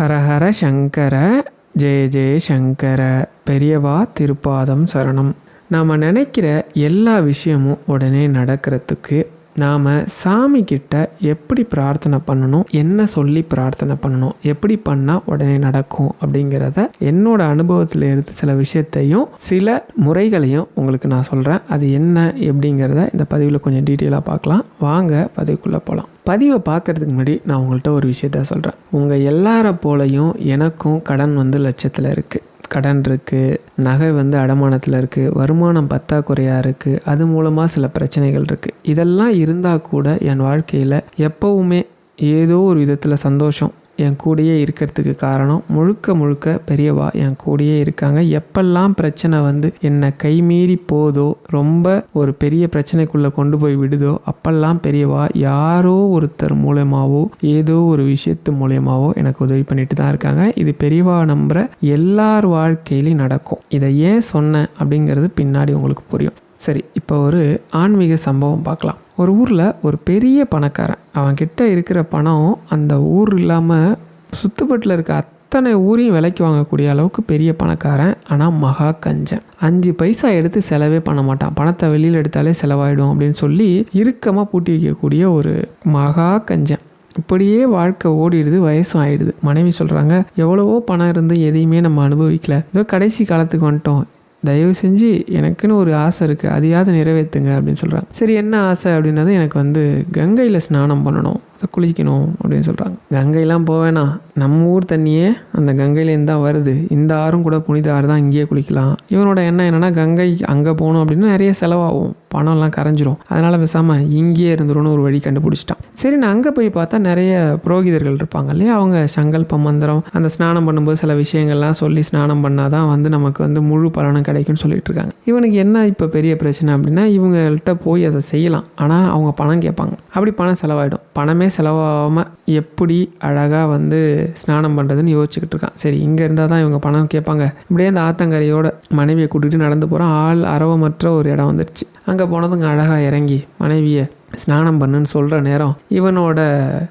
ஹரஹர சங்கர ஜெய ஜெய சங்கர பெரியவா திருப்பாதம் சரணம். நாம் நினைக்கிற எல்லா விஷயமும் உடனே நடக்கிறதுக்கு நாம் சாமிக்கிட்ட எப்படி பிரார்த்தனை பண்ணணும் என்ன சொல்லி பிரார்த்தனை பண்ணணும் எப்படி பண்ணால் உடனே நடக்கும் அப்படிங்கிறத என்னோட அனுபவத்தில் இருந்து சில விஷயத்தையும் சில முறைகளையும் உங்களுக்கு நான் சொல்கிறேன் அது என்ன எப்படிங்கிறத இந்த பதிவில் கொஞ்சம் டீட்டெயிலாக பார்க்கலாம். வாங்க பதிவுக்குள்ளே போகலாம் பதிவை பார்க்கறதுக்கு முன்னாடி நான் உங்கள்கிட்ட ஒரு விஷயத்த சொல்கிறேன் உங்கள் எல்லார போலையும் எனக்கும் கடன் வந்து லட்சத்தில் இருக்குது கடன் இருக்குது நகை வந்து அடமானத்தில் இருக்குது வருமானம் பத்தாக்குறையாக இருக்குது அது மூலமாக சில பிரச்சனைகள் இருக்குது இதெல்லாம் இருந்தால் கூட என் வாழ்க்கையில் எப்போவுமே ஏதோ ஒரு விதத்தில் சந்தோஷம். என் கூடயே இருக்கிறதுக்கு காரணம் முழுக்க முழுக்க பெரியவா என் கூடயே இருக்காங்க. எப்பெல்லாம் பிரச்சனை வந்து என்னை கைமீறி போதோ ரொம்ப ஒரு பெரிய பிரச்சனைக்குள்ளே கொண்டு போய் விடுதோ அப்பெல்லாம் பெரியவா யாரோ ஒருத்தர் மூலயமாவோ ஏதோ ஒரு விஷயத்து மூலயமாவோ எனக்கு உதவி பண்ணிட்டு தான் இருக்காங்க. இது பெரியவா நம்புகிற எல்லார் வாழ்க்கையிலையும் நடக்கும். இதை ஏன் சொன்னேன் அப்படிங்கிறது பின்னாடி உங்களுக்கு புரியும். சரி இப்போ ஒரு ஆன்மீக சம்பவம் பார்க்கலாம். ஒரு ஊரில் ஒரு பெரிய பணக்காரன். அவன்கிட்ட இருக்கிற பணம் அந்த ஊர் இல்லாமல் சுத்துப்பட்டில் இருக்க அத்தனை ஊரையும் விலைக்கு வாங்கக்கூடிய அளவுக்கு பெரிய பணக்காரன் ஆனால் மகா கஞ்சன். அஞ்சு பைசா எடுத்து செலவே பண்ண மாட்டான். பணத்தை வெளியில் எடுத்தாலே செலவாயிடும் அப்படின்னு சொல்லி இறுக்கமாக பூட்டி வைக்கக்கூடிய ஒரு மகா கஞ்சன். இப்படியே வாழ்க்கை ஓடிடுது வயசும் ஆயிடுது மனைவி சொல்கிறாங்க எவ்வளவோ பணம் இருந்து எதையுமே நம்ம அனுபவிக்கல. ஏதோ கடைசி காலத்துக்கு வந்துட்டோம். தயவு செஞ்சு எனக்குன்னு ஒரு ஆசை இருக்குது அதையாவது நிறைவேற்றுங்க அப்படின்னு சொல்கிறாங்க சரி என்ன ஆசை அப்படின்னது எனக்கு வந்து கங்கையில் ஸ்நானம் பண்ணணும். குளிக்கணும் அப்படின்னு சொல்கிறாங்க கங்கைலாம் போவேணா நம்ம ஊர் தண்ணியே அந்த கங்கையிலேருந்து தான் வருது. இந்த ஆறும் கூட புனித ஆறு தான் இங்கேயே குளிக்கலாம். இவனோட எண்ணம் என்னென்னா கங்கை அங்கே போகணும் அப்படின்னா நிறைய செலவாகும். பணம்லாம் கரைஞ்சிரும். அதனால் பேசாமல் இங்கேயே இருந்துரும்னு ஒரு வழி கண்டுபிடிச்சிட்டான். சரி நான் அங்கே போய் பார்த்தா நிறைய புரோகிதர்கள் இருப்பாங்க இல்லையா? அவங்க சங்கல்ப மந்திரம் அந்த ஸ்நானம் பண்ணும்போது சில விஷயங்கள்லாம் சொல்லி ஸ்நானம் பண்ணால் தான் வந்து நமக்கு வந்து முழு பலனும் கிடைக்கும்னு சொல்லிட்டு இருக்காங்க இவனுக்கு என்ன இப்போ பெரிய பிரச்சனை அப்படின்னா இவங்கள்ட்ட போய் அதை செய்யலாம். ஆனால் அவங்க பணம் கேட்பாங்க. அப்படி பணம் செலவாயிடும். பணமே செலவாகாமல் எப்படி அழகாக வந்து ஸ்நானம் பண்ணுறதுன்னு யோசிச்சுக்கிட்டு இருக்கான். சரி இங்கே இருந்தால் தான் இவங்க பணம் கேட்பாங்க. இப்படியே அந்த ஆத்தங்கரையோட மனைவியை கூட்டிகிட்டு நடந்து போகிறான் ஆள் அரவமற்ற ஒரு இடம் வந்துருச்சு. அங்கே போனதுங்க அழகாக இறங்கி மனைவியை ஸ்நானம் பண்ணுன்னு சொல்கிற நேரம் இவனோட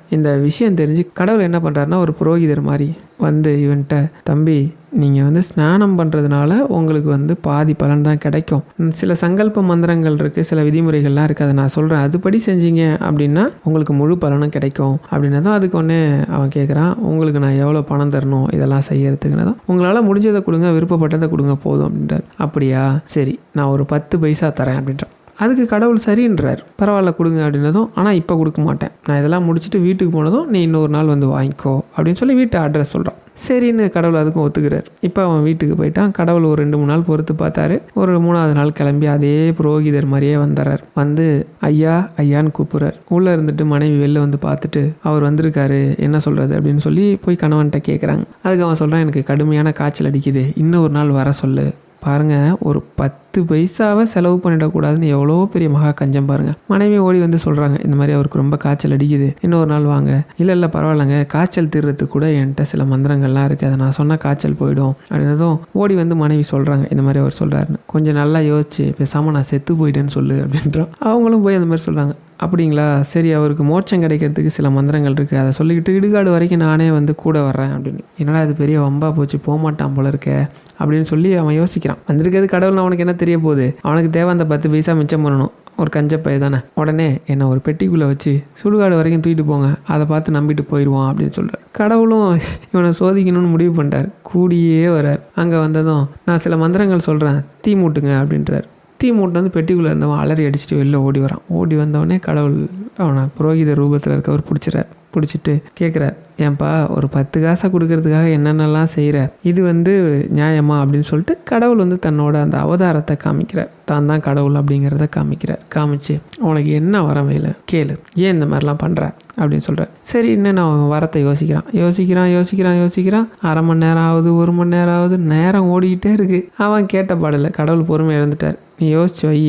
இந்த விஷயம் தெரிஞ்சு கடவுள் என்ன பண்ணுறாருன்னா ஒரு புரோகிதர் மாதிரி வந்து இவன்கிட்ட தம்பி நீங்கள் வந்து ஸ்நானம் பண்ணுறதுனால உங்களுக்கு வந்து பாதி பலன் தான் கிடைக்கும். சில சங்கல்ப மந்திரங்கள் இருக்குது சில விதிமுறைகள்லாம் இருக்குது அதை நான் சொல்கிறேன் அதுபடி செஞ்சீங்க அப்படின்னா உங்களுக்கு முழு பலனும் கிடைக்கும். அப்படின்னதும் அதுக்கு ஒன்று அவன் கேட்குறான் உங்களுக்கு நான் எவ்வளோ பணம் தரணும்? இதெல்லாம் செய்யறதுக்குனதும் உங்களால் முடிஞ்சதை கொடுங்க விருப்பப்பட்டதை கொடுங்க போதும். அப்படின்றார். அப்படியா? சரி நான் ஒரு பத்து பைசா தரேன். அப்படின்றான். அதுக்கு கடவுள் சரின்றார். பரவாயில்ல கொடுங்க அப்படின்னதும் ஆனால் இப்போ கொடுக்க மாட்டேன். நான் இதெல்லாம் முடிச்சுட்டு வீட்டுக்கு போனதும் நீ இன்னொரு நாள் வந்து வாங்கிக்கோ அப்படின்னு சொல்லி வீட்டு அட்ரஸ் சொல்கிறான் சரின்னு கடவுள் அதுக்கும் ஒத்துக்கிறார். இப்போ அவன் வீட்டுக்கு போயிட்டான். கடவுள் ஒரு ரெண்டு மூணு நாள் பொறுத்து பார்த்தாரு. ஒரு மூணாவது நாள் கிளம்பி அதே புரோகிதர் மாதிரியே வந்துடுறார் வந்து ஐயா ஐயான்னு கூப்பிட்றார். உள்ளே இருந்துட்டு மனைவி வெளில வந்து பார்த்துட்டு அவர் வந்திருக்காரு என்ன சொல்கிறது அப்படின்னு சொல்லி போய் கணவன்கிட்ட கேட்குறாங்க அதுக்கு அவன் சொல்கிறான் எனக்கு கடுமையான காய்ச்சல் அடிக்குது. இன்னும் ஒரு நாள் வர சொல்லு. பாருங்கள் ஒரு பத்து பத்து பைசாவை செலவு பண்ணிடக்கூடாதுன்னு எவ்வளோ பெரிய மகா கஞ்சம் பாருங்கள் மனைவி ஓடி வந்து சொல்கிறாங்க இந்த மாதிரி அவருக்கு ரொம்ப காய்ச்சல் அடிக்குது. இன்னொரு நாள் வாங்க. இல்லை இல்லை பரவாயில்லைங்க. காய்ச்சல் தீர்றதுக்கு கூட என்கிட்ட சில மந்திரங்கள்லாம் இருக்குது அதை நான் சொன்னால் காய்ச்சல் போயிடும். அப்படின்னதும் ஓடி வந்து மனைவி சொல்கிறாங்க இந்த மாதிரி அவர் சொல்கிறாருன்னு கொஞ்சம் நல்லா யோசிச்சு பேசாமல் நான் செத்து போயிட்டேன்னு சொல்லு. அப்படின்றோம். அவங்களும் போய் அந்த மாதிரி சொல்கிறாங்க அப்படிங்களா? சரி அவருக்கு மோட்சம் கிடைக்கிறதுக்கு சில மந்திரங்கள் இருக்குது அதை சொல்லிக்கிட்டு இடுகாடு வரைக்கும் நானே வந்து கூட வர்றேன். அப்படின்னு. என்னடா அது பெரிய வம்பா போச்சு. போக மாட்டான் போல இருக்க. அப்படின்னு சொல்லி அவன் யோசிக்கிறான். வந்திருக்கிறது கடவுள் அவனுக்கு என்ன தெரியும்? தெரிய போகுது அவனுக்கு தேவை அந்த பத்து பைசா மிச்சம் பண்ணணும். ஒரு கஞ்சப்பை தானே. உடனே என்னை ஒரு பெட்டிக்குள்ளே வச்சு சுடுகாடு வரைக்கும் தூக்கிட்டு போங்க. அதை பார்த்து நம்பிட்டு போயிடுவான் அப்படின்னு சொல்கிறார் கடவுளும் இவனை சோதிக்கணும்னு முடிவு பண்ணிட்டார். கூடியே வரார். அங்கே வந்ததும் நான் சில மந்திரங்கள் சொல்கிறேன் தீ மூட்டுங்க அப்படின்றார். தீ மூட்டை வந்து பெட்டிக்குள்ளே இருந்தவன் அலறி அடிச்சுட்டு வெளில ஓடி வரான். ஓடி வந்தவொடனே கடவுள் அவனை புரோகித ரூபத்தில் இருக்கவர் பிடிச்சிறார் பிடிச்சிட்டு கேட்குறார் ஏன்பா ஒரு பத்து காசை கொடுக்கறதுக்காக என்னென்னலாம் செய்கிற இது வந்து நியாயமா? அப்படின்னு சொல்லிட்டு கடவுள் வந்து தன்னோட அந்த அவதாரத்தை காமிக்கிறார். தான் தான் கடவுள் அப்படிங்கிறத காமிக்கிறார். காமிச்சு உனக்கு என்ன வர வேலை கேளு. ஏன் இந்த மாதிரிலாம் பண்ணுற அப்படின்னு சொல்கிறார் சரி இன்னும் நான் வரத்தை யோசிக்கிறான். யோசிக்கிறான் யோசிக்கிறான் யோசிக்கிறான். அரை மணி நேரம் ஆகுது ஒரு மணி நேரம் ஆகுது நேரம் ஓடிக்கிட்டே இருக்குது அவன் கேட்ட பாடலை கடவுள் பொறுமை இழந்துட்டார் நீ யோசிச்சு வை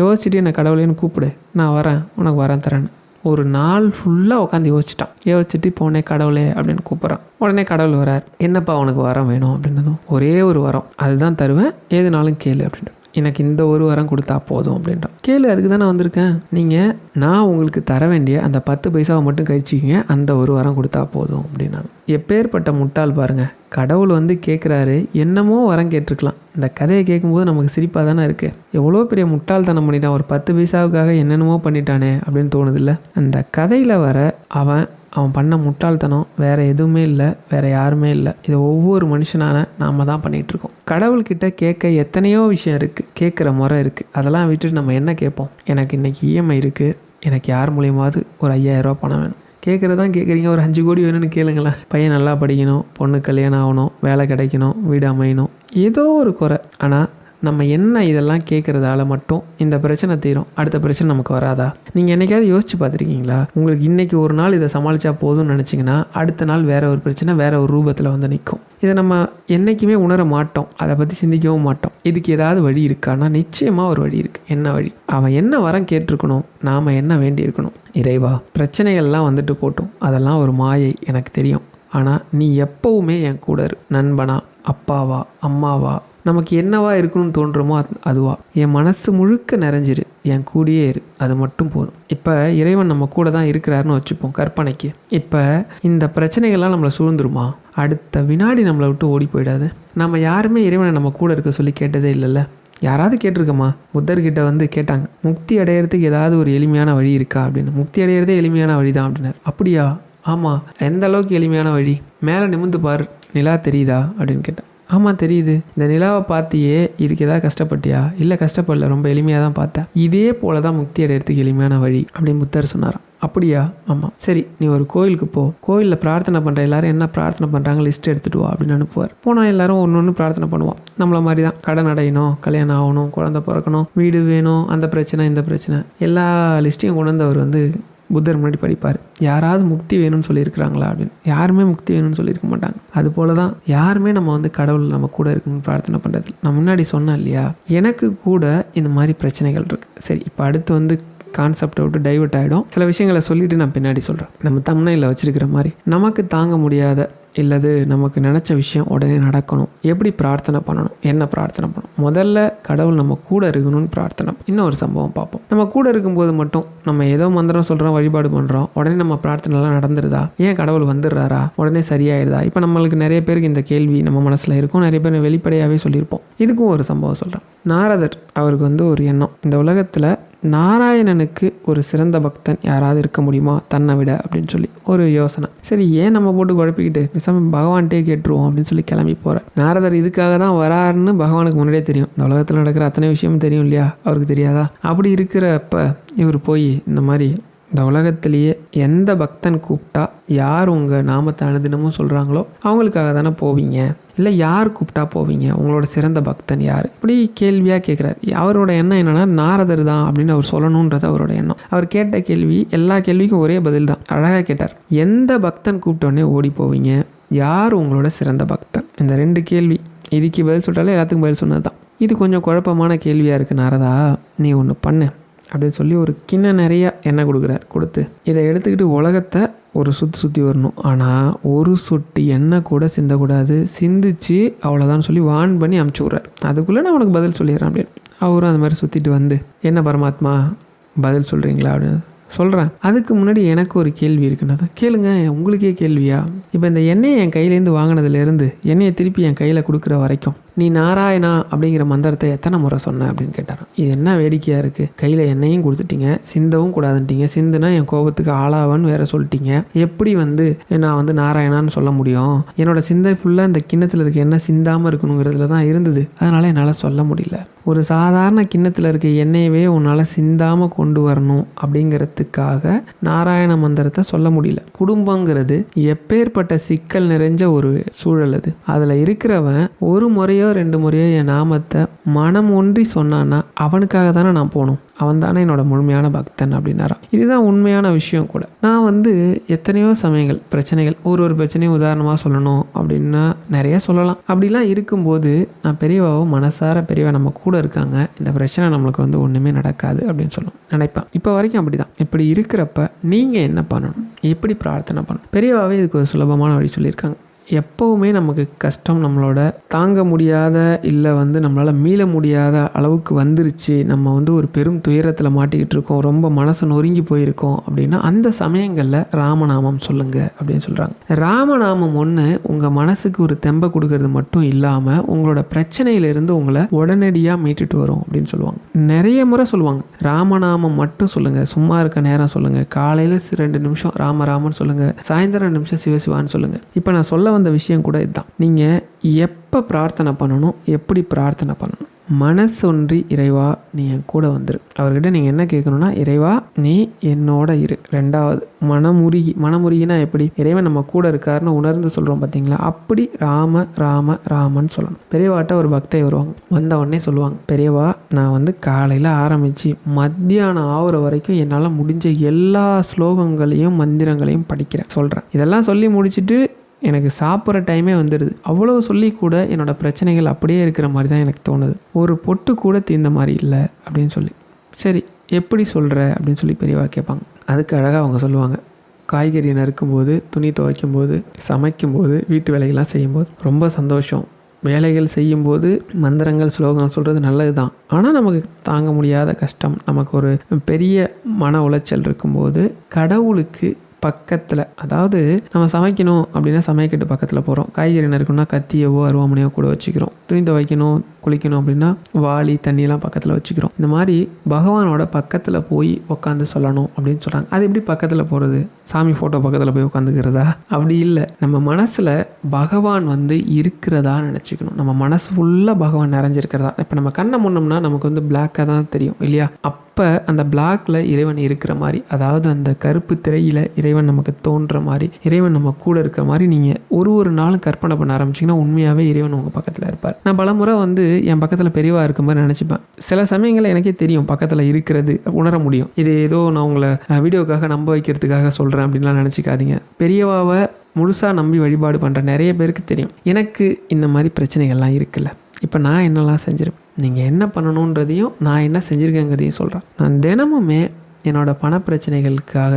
யோசிச்சுட்டு என்னை கடவுளேன்னு கூப்பிடு. நான் வரேன். உனக்கு வரேன் தரேன்னு. ஒரு நாள் ஃபுல்லாக உட்காந்து யோசிச்சிட்டான். யோசிச்சுட்டு இப்போ உடனே கடவுளே அப்படின்னு கூப்பிட்றான். உடனே கடவுள் வரார். என்னப்பா உனக்கு வரம் வேணும் அப்படின்னதும் ஒரே ஒரு வரம். அதுதான் தருவேன். ஏதுனாலும் கேளு அப்படின்ட்டு. எனக்கு இந்த ஒரு வாரம் கொடுத்தா போதும் அப்படின்றான். கேளு அதுக்கு தான் நான் வந்திருக்கேன். நீங்கள் நான் உங்களுக்கு தர வேண்டிய அந்த பத்து பைசாவை மட்டும் கழிச்சிக்கிங்க அந்த ஒரு வாரம் கொடுத்தா போதும் அப்படின்னாங்க. எப்பேற்பட்ட முட்டாள் பாருங்கள் கடவுள் வந்து கேட்குறாரு என்னமோ வரம் கேட்டிருக்கலாம். இந்த கதையை கேட்கும்போது நமக்கு சிரிப்பாக தானே இருக்குது எவ்வளோ பெரிய முட்டாள்தனம் பண்ணிட்டான். ஒரு பத்து பைசாவுக்காக என்னென்னமோ பண்ணிட்டானே அப்படின்னு தோணுதில்ல. அந்த கதையில் வர அவன் அவன் பண்ண முட்டாள்தனம் வேறு எதுவுமே இல்லை வேறு யாருமே இல்லை. இது ஒவ்வொரு மனுஷனான நாம தான் பண்ணிகிட்ருக்கோம் இருக்கோம். கடவுள்கிட்ட கேட்க எத்தனையோ விஷயம் இருக்குது கேட்குற முறை இருக்குது அதெல்லாம் விட்டுட்டு நம்ம என்ன கேட்போம்? எனக்கு இன்றைக்கி இஎம்ஐ இருக்குது எனக்கு யார் மூலியமாவது ஒரு ஐயாயிரரூபா பணம் வேணும். கேட்குறதான் கேட்குறீங்க ஒரு அஞ்சு கோடி வேணும்னு கேளுங்களேன். பையன் நல்லா படிக்கணும் பொண்ணு கல்யாணம் ஆகணும் வேலை கிடைக்கணும் வீடு அமையணும். ஏதோ ஒரு குறை. ஆனால் நம்ம என்ன இதெல்லாம் கேட்குறதால மட்டும் இந்த பிரச்சனை தீரும். அடுத்த பிரச்சனை நமக்கு வராதா? நீங்கள் என்னைக்காவது யோசிச்சு பார்த்துருக்கீங்களா? உங்களுக்கு இன்றைக்கி ஒரு நாள் இதை சமாளித்தா போதும்னு நினச்சிங்கன்னா அடுத்த நாள் வேற ஒரு பிரச்சனை வேறு ஒரு ரூபத்தில் வந்து நிற்கும் இதை நம்ம என்றைக்குமே உணர மாட்டோம். அதை பற்றி சிந்திக்கவும் மாட்டோம். இதுக்கு ஏதாவது வழி இருக்கான்னா நிச்சயமாக ஒரு வழி இருக்குது என்ன வழி? அவன் என்ன வரம் கேட்டிருக்கணும்? நாம் என்ன வேண்டியிருக்கணும் இறைவா பிரச்சனைகள்லாம் வந்துட்டு போட்டோம். அதெல்லாம் ஒரு மாயை எனக்கு தெரியும். ஆனால் நீ எப்போவுமே என் கூட இரு. நண்பனா அப்பாவா அம்மாவா நமக்கு என்னவா இருக்கணும்னு தோன்றமோ அதுவா. என் மனசு முழுக்க நிறைஞ்சிரு. என் கூடயே இரு. அது மட்டும் போதும். இப்போ இறைவன் நம்ம கூட தான் இருக்கிறாருன்னு வச்சுப்போம் கற்பனைக்கு. இப்போ இந்த பிரச்சனைகள்லாம் நம்மளை சூழ்ந்துருமா? அடுத்த வினாடி நம்மளை விட்டு ஓடி போயிடாது. நம்ம யாருமே இறைவனை நம்ம கூட இருக்க சொல்லி கேட்டதே இல்லைல்ல. யாராவது கேட்டிருக்கம்மா புத்தர்கிட்ட வந்து கேட்டாங்க. முக்தி அடையிறதுக்கு ஏதாவது ஒரு எளிமையான வழி இருக்கா? அப்படின்னு. முக்தி அடையிறதே எளிமையான வழி தான் அப்படின்னாரு. அப்படியா? ஆமாம் எந்த அளவுக்கு எளிமையான வழி? மேலே நிமிந்து பார். நிலா தெரியுதா? அப்படின்னு கேட்டேன் ஆமாம் தெரியுது. இந்த நிலாவை பார்த்தியே இதுக்கு ஏதாவது கஷ்டப்பட்டியா? இல்லை கஷ்டப்படல ரொம்ப எளிமையாக தான் பார்த்தேன். இதே போல தான் முக்தி அடையிறதுக்கு எளிமையான வழி அப்படின்னு புத்தர் சொன்னாராம். அப்படியா? ஆமாம் சரி நீ ஒரு கோயிலுக்கு போ. கோயிலில் பிரார்த்தனை பண்ணுற எல்லாரும் என்ன பிரார்த்தனை பண்ணுறாங்க லிஸ்ட் எடுத்துட்டு வா அப்படின்னு அனுப்புவார். போனால் எல்லாரும் ஒன்று ஒன்று பிரார்த்தனை பண்ணுவோம் நம்மள மாதிரி தான். கடன் அடையணும் கல்யாணம் ஆகணும் குழந்தை பிறக்கணும் வீடு வேணும் அந்த பிரச்சனை இந்த பிரச்சனை. எல்லா லிஸ்ட்டையும் கொண்டு வந்து அவர் வந்து புத்தர் முன்னாடி படிப்பார். யாராவது முக்தி வேணும்னு சொல்லியிருக்கிறாங்களா அப்படின்னு. யாருமே முக்தி வேணும்னு சொல்லியிருக்க மாட்டாங்க. அது போல தான் யாருமே நம்ம வந்து கடவுள் நம்ம கூட இருக்கணும்னு பிரார்த்தனை பண்ணுறது நான் முன்னாடி சொன்னேன் இல்லையா? எனக்கு கூட இந்த மாதிரி பிரச்சனைகள் இருக்குது சரி இப்போ அடுத்து வந்து கான்செப்டை விட்டு டைவெர்ட் ஆகிடும் சில விஷயங்களை சொல்லிட்டு நான் பின்னாடி சொல்கிறேன் நம்ம தமிழில் வச்சுருக்கிற மாதிரி நமக்கு தாங்க முடியாத இல்லது நமக்கு நினச்ச விஷயம் உடனே நடக்கணும். எப்படி பிரார்த்தனை பண்ணணும்? என்ன பிரார்த்தனை பண்ணணும்? முதல்ல கடவுள் நம்ம கூட இருக்கணும்னு பிரார்த்தனை இன்னொரு சம்பவம் பார்ப்போம். நம்ம கூட இருக்கும்போது மட்டும் நம்ம ஏதோ மந்திரம் சொல்கிறோம் வழிபாடு பண்ணுறோம் உடனே நம்ம பிரார்த்தனைலாம் நடந்துருதா? ஏன் கடவுள் வந்துடுறாரா? உடனே சரியாயிடுதா இப்போ நம்மளுக்கு நிறைய பேருக்கு இந்த கேள்வி நம்ம மனசில் இருக்கும். நிறைய பேர் வெளிப்படையாகவே சொல்லியிருப்போம். இதுக்கும் ஒரு சம்பவம் சொல்கிறேன் நாரதர் அவருக்கு வந்து ஒரு எண்ணம். இந்த உலகத்தில் நாராயணனுக்கு ஒரு சிறந்த பக்தன் யாராவது இருக்க முடியுமா? தன்னை விட அப்படின்னு சொல்லி ஒரு யோசனை. சரி ஏன் நம்ம போட்டு குழப்பிக்கிட்டு? பேசாம பகவான்கிட்டே கேட்டுருவோம் அப்படின்னு சொல்லி கிளம்பி போகிறார் நாரதர் இதுக்காக தான் வராருன்னு பகவானுக்கு முன்னாடியே தெரியும். இந்த உலகத்தில் நடக்கிற அத்தனை விஷயமும் தெரியும் இல்லையா? அவருக்கு தெரியாதா? அப்படி இருக்கிறப்ப இவர் போய் இந்த மாதிரி இந்த உலகத்திலேயே எந்த பக்தன் கூப்பிட்டா யார் உங்கள் நாமத்தை அனுதினமும் சொல்கிறாங்களோ அவங்களுக்காக தானே போவீங்க? இல்லை யார் கூப்பிட்டா போவீங்க? உங்களோட சிறந்த பக்தன் யார்? இப்படி கேள்வியாக கேட்குறாரு அவரோட எண்ணம் என்னென்னா நாரதர் தான் அப்படின்னு அவர் சொல்லணுன்றது அவரோட எண்ணம். அவர் கேட்ட கேள்வி எல்லா கேள்விக்கும் ஒரே பதில் தான். அழகாக கேட்டார். எந்த பக்தன் கூப்பிட்டோடனே ஓடி போவீங்க? யார் உங்களோட சிறந்த பக்தன்? இந்த ரெண்டு கேள்வி. இதுக்கு பதில் சொல்லிட்டாலே எல்லாத்துக்கும் பதில் சொன்னது தான் இது கொஞ்சம் குழப்பமான கேள்வியாக இருக்குது நாரதா. நீ ஒன்று பண்ணு. அப்படின்னு சொல்லி ஒரு கிண்ணம் நிறைய எண்ணெய் கொடுக்குறார் கொடுத்து. இதை எடுத்துக்கிட்டு உலகத்தை ஒரு சுற்றி சுற்றி வரணும். ஆனால் ஒரு சொட்டு எண்ணெய் கூட சிந்தக்கூடாது. சிந்திச்சு அவ்வளோதான் சொல்லி வான் பண்ணி அமுச்சு விட்றார். அதுக்குள்ளே நான் உனக்கு பதில் சொல்லிடுறேன் அப்படின்னு. அவரும் அந்த மாதிரி சுற்றிட்டு வந்து என்ன பரமாத்மா பதில் சொல்கிறீங்களா அப்படின்னு சொல்கிறேன் அதுக்கு முன்னாடி எனக்கு ஒரு கேள்வி இருக்குன்னா தான் கேளுங்க உங்களுக்கே கேள்வியா? இப்போ இந்த எண்ணெயை என் கையிலேருந்து வாங்கினதுலேருந்து எண்ணெயை திருப்பி என் கையில் கொடுக்குற வரைக்கும் நீ நாராயணா அப்படிங்கிற மந்திரத்தை எத்தனை முறை சொன்ன அப்படின்னு கேட்டாராம். இது என்ன வேடிக்கையாக இருக்குது கையில் எண்ணெயும் கொடுத்துட்டீங்க சிந்தவும் கூடாதுன்ட்டீங்க. சிந்துனா என் கோபத்துக்கு ஆளாவன்னு வேற சொல்லிட்டீங்க. எப்படி வந்து நான் வந்து நாராயணான்னு சொல்ல முடியும்? என்னோட சிந்தை ஃபுல்லாக இந்த கிண்ணத்தில் இருக்க எண்ணெய் சிந்தாமல் இருக்கணுங்கிறதுல தான் இருந்தது. அதனால் என்னால் சொல்ல முடியல. ஒரு சாதாரண கிண்ணத்தில் இருக்க எண்ணெயவே உன்னால் சிந்தாமல் கொண்டு வரணும் அப்படிங்கிறதுக்காக நாராயண மந்திரத்தை சொல்ல முடியல. குடும்பங்கிறது எப்பேற்பட்ட சிக்கல் நிறைஞ்ச ஒரு சூழல் அது. அதில் இருக்கிறவன் ஒரு முறையோ ரெண்டு முறையோ என் நாமத்தை மனம் ஒன்றி சொன்னான்னா அவனுக்காக தானே நான் போகணும். அவன் தானே என்னோட முழுமையான பக்தன் அப்படின்னாரான் இதுதான் உண்மையான விஷயம் கூட. நான் வந்து எத்தனையோ சமயங்கள் பிரச்சனைகள் ஒரு ஒரு பிரச்சனையும் உதாரணமாக சொல்லணும் அப்படின்னா நிறைய சொல்லலாம். அப்படிலாம் இருக்கும்போது நான் பெரியவாவும் மனசார பெரியவா நம்ம கூட இருக்காங்க இந்த பிரச்சனை நம்மளுக்கு வந்து ஒன்றுமே நடக்காது அப்படின்னு சொல்லணும் நினைப்பேன். இப்போ வரைக்கும் அப்படி தான் இப்படி இருக்கிறப்ப நீங்கள் என்ன பண்ணணும்? எப்படி பிரார்த்தனை பண்ணணும்? பெரியவாவே இதுக்கு ஒரு சுலபமான வழி சொல்லியிருக்காங்க. எப்போவுமே நமக்கு கஷ்டம் நம்மளோட. தாங்க முடியாத இல்லை வந்து நம்மளால் மீள முடியாத அளவுக்கு வந்துருச்சு. நம்ம வந்து ஒரு பெரும் துயரத்தில் மாட்டிக்கிட்டு இருக்கோம். ரொம்ப மனசு நொறுங்கி போயிருக்கோம் அப்படின்னா அந்த சமயங்களில் ராமநாமம் சொல்லுங்கள் அப்படின்னு சொல்கிறாங்க ராமநாமம் ஒன்று உங்கள் மனசுக்கு ஒரு தெம்பை கொடுக்கறது மட்டும் இல்லாமல் உங்களோட பிரச்சனையிலிருந்து உங்களை உடனடியாக மீட்டுட்டு வரும் அப்படின்னு சொல்லுவாங்க. நிறைய முறை சொல்லுவாங்க. ராமநாமம் மட்டும் சொல்லுங்கள் சும்மா இருக்க நேரம் சொல்லுங்கள் காலையில் ரெண்டு நிமிஷம் ராமராமன் சொல்லுங்கள் சாயந்தரம் ரெண்டு நிமிஷம் சிவசிவான்னு சொல்லுங்கள் இப்போ நான் சொல்ல வந்த விஷயம் கூட இதுதான். நீங்கள் எப்போ பிரார்த்தனை பண்ணணும் எப்படி பிரார்த்தனை பண்ணணும்? மனசொன்றி இறைவா நீ என் கூட வந்துரு. அவர்கிட்ட நீங்கள் என்ன கேட்கணும்னா இறைவா நீ என்னோட இரு. ரெண்டாவது மனமுருகி மனமுருகினா எப்படி? இறைவன் நம்ம கூட இருக்காருன்னு உணர்ந்து சொல்கிறோம் பார்த்தீங்களா அப்படி ராம ராம ராமன் சொல்லணும். பெரியவாட்ட ஒரு பக்தை வருவாங்க. வந்த உடனே சொல்லுவாங்க பெரியவா நான் வந்து காலையில் ஆரம்பித்து மத்தியானம் ஆகுற வரைக்கும் என்னால் முடிஞ்ச எல்லா ஸ்லோகங்களையும் மந்திரங்களையும் படிக்கிறேன். சொல்கிறேன் இதெல்லாம் சொல்லி முடிச்சுட்டு எனக்கு சாப்பிட்ற டைமே வந்துடுது அவ்வளோ சொல்லி கூட என்னோட பிரச்சனைகள் அப்படியே இருக்கிற மாதிரி தான் எனக்கு தோணுது. ஒரு பொட்டு கூட தீர்ந்த மாதிரி இல்லை அப்படின்னு சொல்லி. சரி எப்படி சொல்கிற அப்படின்னு சொல்லி பெரியவா கேட்பாங்க. அதுக்கு அழகாக அவங்க சொல்லுவாங்க. காய்கறி நறுக்கும்போது துணி துவைக்கும்போது சமைக்கும்போது வீட்டு வேலைகள்லாம் செய்யும்போது ரொம்ப சந்தோஷம். வேலைகள் செய்யும்போது மந்திரங்கள் ஸ்லோகம் சொல்கிறது நல்லது தான் ஆனால் நமக்கு தாங்க முடியாத கஷ்டம். நமக்கு ஒரு பெரிய மன உளைச்சல் இருக்கும்போது கடவுளுக்கு பக்கத்தில் அதாவது நம்ம சமைக்கணும் அப்படின்னா சமைக்கட்டு பக்கத்தில் போகிறோம் காய்கறி நறுக்கணும்னா கத்தியவோ அருவாமனையோ கூட வச்சுக்கிறோம். துணி துவைக்கணும் குளிக்கணும் அப்படின்னா வாளி தண்ணியெல்லாம் பக்கத்தில் வச்சுக்கிறோம். இந்த மாதிரி பகவானோட பக்கத்தில் போய் உட்காந்து சொல்லணும் அப்படின்னு சொல்கிறாங்க அது எப்படி பக்கத்தில் போகிறது சாமி ஃபோட்டோ பக்கத்தில் போய் உட்காந்துக்கிறதா அப்படி இல்லை. நம்ம மனசில் பகவான் வந்து இருக்கிறதா நினச்சிக்கணும். நம்ம மனசு ஃபுல்லாக பகவான் நிறைஞ்சிருக்கிறதா? இப்போ நம்ம கண்ணை முன்னோம்னா நமக்கு வந்து பிளாக்காக தான் தெரியும் இல்லையா? அப் அப்போ அந்த பிளாக்ல இறைவன் இருக்கிற மாதிரி அதாவது அந்த கருப்பு திரையில் இறைவன் நமக்கு தோன்ற மாதிரி இறைவன் நம்ம கூட இருக்கிற மாதிரி நீங்கள் ஒரு ஒரு நாளும் கற்பனை பண்ண ஆரம்பிச்சிங்கன்னா உண்மையாகவே இறைவன் உங்கள் பக்கத்தில் இருப்பார். நான் பலமுறை வந்து என் பக்கத்தில் பெரியவா இருக்க மாதிரி நினச்சிப்பேன். சில சமயங்களில் எனக்கே தெரியும் பக்கத்தில் இருக்கிறது உணர முடியும். இது ஏதோ நான் உங்களை வீடியோக்காக நம்ப வைக்கிறதுக்காக சொல்கிறேன் அப்படின்லாம் நினச்சிக்காதீங்க. பெரியவாவை முழுசாக நம்பி வழிபாடு பண்ணுற நிறைய பேருக்கு தெரியும். எனக்கு இந்த மாதிரி பிரச்சனைகள்லாம் இருக்குல்ல. இப்போ நான் என்னெல்லாம் செஞ்சிருப்பேன் நீங்கள் என்ன பண்ணணுன்றதையும் நான் என்ன செஞ்சுருக்கேங்கிறதையும் சொல்கிறேன் நான் தினமுமே என்னோடய பண பிரச்சனைகளுக்காக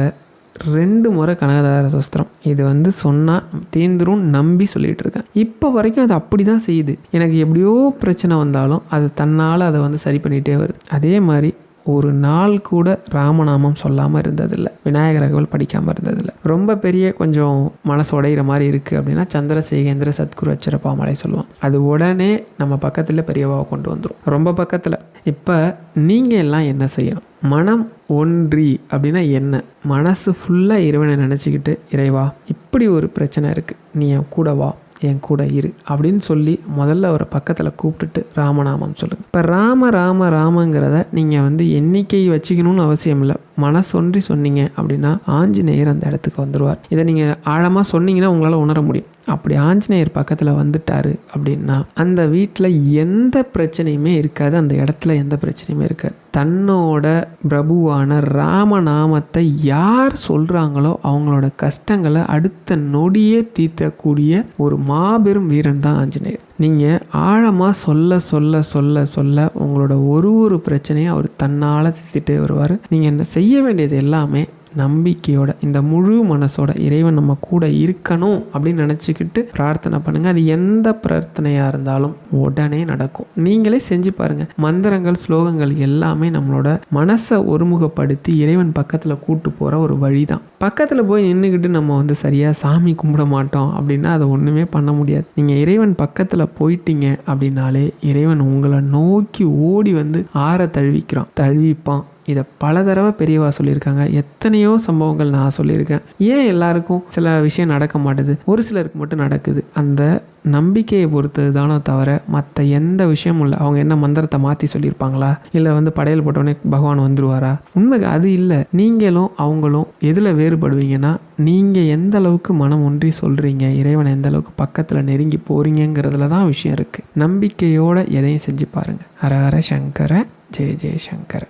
ரெண்டு முறை கனகதார சஸ்திரம். இது வந்து சொன்னால் தீந்துரும் நம்பி சொல்லிகிட்டு இருக்கேன். இப்போ வரைக்கும் அது அப்படி தான் செய்யுது. எனக்கு எப்படியோ பிரச்சனை வந்தாலும் அது தன்னால் அதை வந்து சரி பண்ணிகிட்டே வருது. அதே மாதிரி ஒரு நாள் கூட ராமநாமம் சொல்லாமல் இருந்ததில்லை. விநாயகர் அகவல் படிக்காமல் இருந்ததில்லை. ரொம்ப பெரிய கொஞ்சம் மனசு உடையிற மாதிரி இருக்குது அப்படின்னா சந்திரசேகேந்திர சத்குரு அச்சரப்பாமலை சொல்லுவான் அது உடனே நம்ம பக்கத்தில் பெரியவாவை கொண்டு வந்துடும் ரொம்ப பக்கத்தில். இப்போ நீங்கள் எல்லாம் என்ன செய்யணும்? மனம் ஒன்றி அப்படின்னா என்ன? மனசு ஃபுல்லாக இறைவனை நினச்சிக்கிட்டு இறைவா இப்படி ஒரு பிரச்சனை இருக்குது நீ என் கூட வா. என் கூட இரு அப்படின்னு சொல்லி முதல்ல அவரை பக்கத்தில் கூப்பிட்டுட்டு ராமநாமம் சொல்லுங்கள் இப்போ ராம ராம ராமங்கிறத நீங்கள் வந்து எண்ணிக்கை வச்சுக்கணும்னு அவசியம் இல்லை. மனசொன்றி சொன்னீங்க அப்படின்னா ஆஞ்சநேயர் அந்த இடத்துக்கு வந்துடுவார் இதை நீங்கள் ஆழமாக சொன்னீங்கன்னா உங்களால் உணர முடியும். அப்படி ஆஞ்சநேயர் பக்கத்தில் வந்துட்டார் அப்படின்னா அந்த வீட்டில் எந்த பிரச்சனையுமே இருக்காது. அந்த இடத்துல எந்த பிரச்சனையுமே இருக்காது. தன்னோட பிரபுவான ராமநாமத்தை யார் சொல்கிறாங்களோ அவங்களோட கஷ்டங்களை அடுத்த நொடியே தீர்த்தக்கூடிய ஒரு மாபெரும் வீரன் தான் ஆஞ்சநேயர். நீங்கள் ஆழமாக சொல்ல சொல்ல சொல்ல சொல்ல உங்களோட ஒரு ஒரு பிரச்சனையும் அவர் தன்னால் தீர்த்துட்டே வருவார். நீங்கள் என்ன செய்ய வேண்டியது எல்லாமே நம்பிக்கையோட இந்த முழு மனசோட இறைவன் நம்ம கூட இருக்கணும் அப்படின்னு நினச்சிக்கிட்டு பிரார்த்தனை பண்ணுங்கள் அது எந்த பிரார்த்தனையாக இருந்தாலும் உடனே நடக்கும். நீங்களே செஞ்சு பாருங்கள் மந்திரங்கள் ஸ்லோகங்கள் எல்லாமே நம்மளோட மனசை ஒருமுகப்படுத்தி இறைவன் பக்கத்தில் கூட்டு போகிற ஒரு வழி தான் பக்கத்தில் போய் நின்றுக்கிட்டு நம்ம வந்து சரியாக சாமி கும்பிட மாட்டோம் அப்படின்னா அதை ஒன்றுமே பண்ண முடியாது. நீங்கள் இறைவன் பக்கத்தில் போயிட்டீங்க அப்படின்னாலே இறைவன் உங்களை நோக்கி ஓடி வந்து ஆற தழுவிக்கிறான். தழுவிப்பான். இதை பல தடவை பெரியவா சொல்லியிருக்காங்க. எத்தனையோ சம்பவங்கள் நான் சொல்லியிருக்கேன். ஏன் எல்லாருக்கும் சில விஷயம் நடக்க மாட்டேது? ஒரு சிலருக்கு மட்டும் நடக்குது. அந்த நம்பிக்கையை பொறுத்தது தானோ தவிர மற்ற எந்த விஷயமும் இல்லை. அவங்க என்ன மந்திரத்தை மாற்றி சொல்லியிருப்பாங்களா? இல்லை வந்து படையல் போட்டோடனே பகவான் வந்துடுவாரா உண்மைக்கு அது இல்லை. நீங்களும் அவங்களும் எதில் வேறுபடுவீங்கன்னா நீங்கள் எந்த அளவுக்கு மனம் ஒன்றி சொல்கிறீங்க இறைவனை எந்த அளவுக்கு பக்கத்தில் நெருங்கி போகிறீங்கிறதுல தான் விஷயம் இருக்குது நம்பிக்கையோடு எதையும் செஞ்சு பாருங்கள் ஹர ஹர சங்கர ஜெய ஜெய சங்கர.